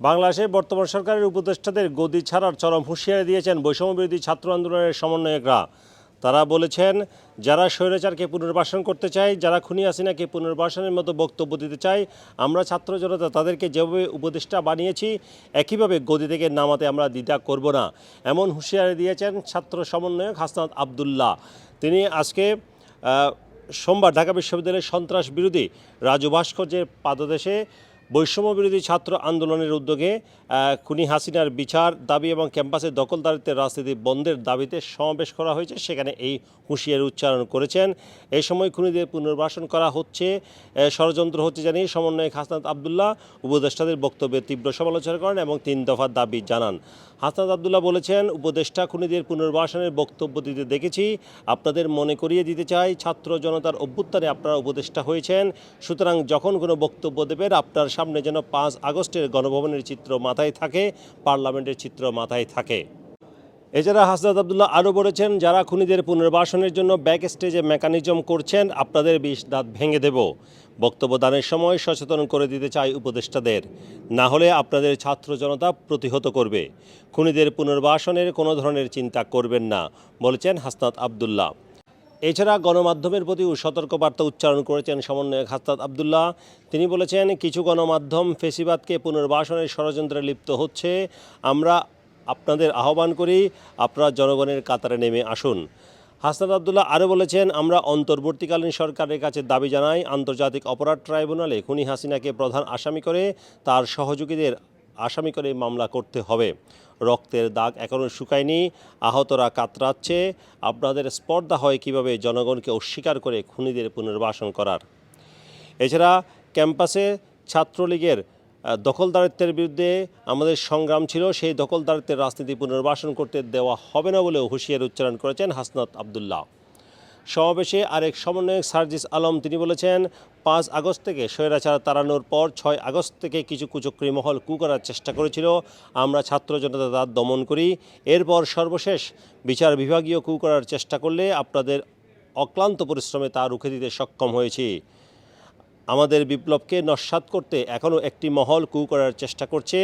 বাংলাদেশে বর্তমান সরকারের উপদেষ্টাদের গদি ছাড়ার চরম হুঁশিয়ারি দিয়েছেন বৈষম্যবিরোধী ছাত্র আন্দোলনের সমন্বয়করা। তারা বলেছেন, যারা স্বৈরাচারকে পুনর্বাসন করতে চায়, যারা খুনি হাসিনাকে পুনর্বাসনের মতো বক্তব্য দিতে চায়, আমরা ছাত্র জনতা তাদেরকে যেভাবে উপদেষ্টা বানিয়েছি, একইভাবে গদি থেকে নামাতে আমরা দ্বিধা করব না। এমন হুঁশিয়ারি দিয়েছেন ছাত্র সমন্বয়ক হাসনাত আবদুল্লাহ। তিনি আজকে সোমবার ঢাকা বিশ্ববিদ্যালয়ের সন্ত্রাস বিরোধী রাজু ভাস্কর্যের পাদদেশে বৈষম্য বিরোধী ছাত্র আন্দোলনের উদ্যোগে খুনি হাসিনার বিচার দাবি এবং ক্যাম্পাসে দখলদারিত্বের রাজনীতি বন্ধের দাবিতে সমাবেশ করা হয়েছে। সেখানে এই হুঁশিয়ারি উচ্চারণ করেছেন। এই সময় খুনিদের পুনর্বাসন করা হচ্ছে। ষড়যন্ত্র হচ্ছে জানিয়ে সমন্বয়ক হাসনাত আবদুল্লাহ উপদেষ্টাদের বক্তব্যের তীব্র সমালোচনা করেন এবং তিন দফার দাবি জানান। হাসনাত আবদুল্লাহ বলেছেন, উপদেষ্টা খুনিদের পুনর্বাসনের বক্তব্য দিতে দেখেছি। আপনাদের মনে করিয়ে দিতে চাই। ছাত্র জনতার অভ্যুত্থানে আপনারা উপদেষ্টা হয়েছেন। সুতরাং যখন কোনো বক্তব্য দেবেন, আপনার সামনে যেন পাঁচ আগস্টের গণভবনের চিত্র মাথায় থাকে, পার্লামেন্টের চিত্র মাথায় থাকে। এছাড়া হাসনাত আবদুল্লাহ আরও বলেছেন, যারা খুনিদের পুনর্বাসনের জন্য ব্যাক স্টেজে মেকানিজম করছেন, আপনাদের বিষ দাঁত ভেঙে দেব। বক্তব্য দানের সময় সচেতন করে দিতে চাই উপদেষ্টাদের। না হলে আপনাদের ছাত্র জনতা প্রতিহত করবে। খুনিদের পুনর্বাসনের কোনো ধরনের চিন্তা করবেন না, বলেছেন হাসনাত আবদুল্লাহ। এছাড়া গণমাধ্যমের প্রতিও সতর্কবার্তা উচ্চারণ করেছেন সমন্বয়ক হাসনাত আবদুল্লাহ। তিনি বলেছেন, কিছু গণমাধ্যম ফেসিবাদকে পুনর্বাসনের ষড়যন্ত্রে লিপ্ত হচ্ছে। আমরা আপনাদের আহ্বান করি, আপনারা জনগণের কাতারে নেমে আসুন। হাসনাত আবদুল্লাহ আরও বলেছেন, আমরা অন্তর্বর্তীকালীন সরকারের কাছে দাবি জানাই, আন্তর্জাতিক অপরাধ ট্রাইব্যুনালে খুনি হাসিনাকে প্রধান আসামি করে তার সহযোগীদের আসামি করে মামলা করতে হবে। রক্তের দাগ এখনও শুকায়নি, আহতরা কাতরাচ্ছে। আপনাদের স্পর্ধা হয় কীভাবে জনগণকে অস্বীকার করে খুনিদের পুনর্বাসন করার? এছাড়া ক্যাম্পাসে ছাত্রলীগের দখলদারিত্বের বিরুদ্ধে আমাদের সংগ্রাম ছিল, সেই দখলদারিত্বের রাজনীতি পুনর্বাসন করতে দেওয়া হবে না বলেও হুঁশিয়ার উচ্চারণ করেছেন হাসনাত আবদুল্লাহ। সমাবেশে আরেক সমন্বয়ক সার্জিস আলম তিনি বলেছেন, পাঁচ আগস্ট থেকে স্বৈরাচার তাড়ানোর পর ছয় আগস্ট থেকে কিছু কুচক্রী মহল কু করার চেষ্টা করেছিল। আমরা ছাত্র জনতা তার দমন করি। এরপর সর্বশেষ বিচার বিভাগীয় কু করার চেষ্টা করলে আপনাদের অক্লান্ত পরিশ্রমে তা রুখে দিতে সক্ষম হয়েছি। আমাদের বিপ্লবকে নস্বাত করতে এখনও একটি মহল কু করার চেষ্টা করছে।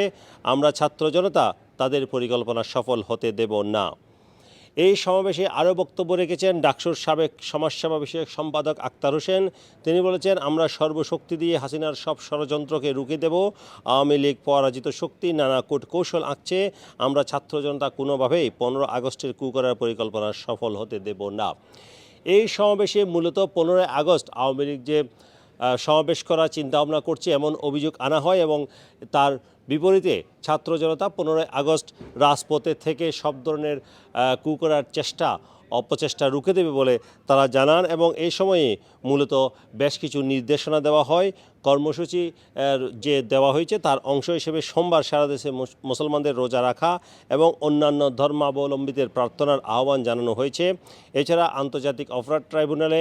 আমরা ছাত্র জনতা, তাদের পরিকল্পনা সফল হতে দেব না। এই সমাবেশে আরও বক্তব্য রেখেছেন ডাকসুর সাবেক সমাজসেবা বিষয়ক সম্পাদক আক্তার হোসেন। তিনি বলেছেন, আমরা সর্বশক্তি দিয়ে হাসিনার সব ষড়যন্ত্রকে রুখে দেব। আওয়ামী লীগ পরাজিত শক্তি নানা কূট কৌশল আঁকছে। আমরা ছাত্র জনতা কোনোভাবেই পনেরো আগস্টের কু করার পরিকল্পনা সফল হতে দেব না। এই সমাবেশে মূলত পনেরোই আগস্ট আওয়ামী লীগ যে সমাবেশ করার চিন্তাভাবনা করছে এমন অভিযোগ আনা হয় এবং তার বিপরীতে ছাত্র জনতা পনেরোই আগস্ট রাজপথে থেকে সব ধরনের কু করার চেষ্টা, অপচেষ্টা রুখে দেবে বলে তারা জানান এবং এই সময়ে মূলত বেশ কিছু নির্দেশনা দেওয়া হয়। কর্মসূচি যে দেওয়া হয়েছে তার অংশ হিসেবে সোমবার সারা দেশে মুসলমানদের রোজা রাখা এবং অন্যান্য ধর্মাবলম্বীদের প্রার্থনার আহ্বান জানানো হয়েছে। এছাড়া আন্তর্জাতিক অপরাধ ট্রাইব্যুনালে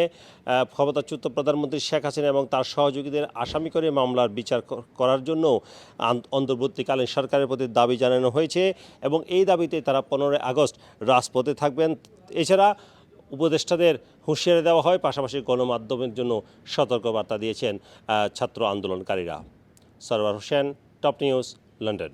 ক্ষমতাচ্যুত প্রধানমন্ত্রী শেখ হাসিনা এবং তার সহযোগীদের আসামি করে মামলার বিচার করার জন্য অন্তর্বর্তীকালীন সরকারের প্রতি দাবি জানানো হয়েছে এবং এই দাবিতে তারা পনেরোই আগস্ট রাজপথে থাকবেন। এছাড়া উপদেষ্টাদের হুঁশিয়ারি দেওয়া হয়, পাশাপাশি গণমাধ্যমের জন্য সতর্কবার্তা দিয়েছেন ছাত্র আন্দোলনকারীরা। Sarwar Hossain, top news, London.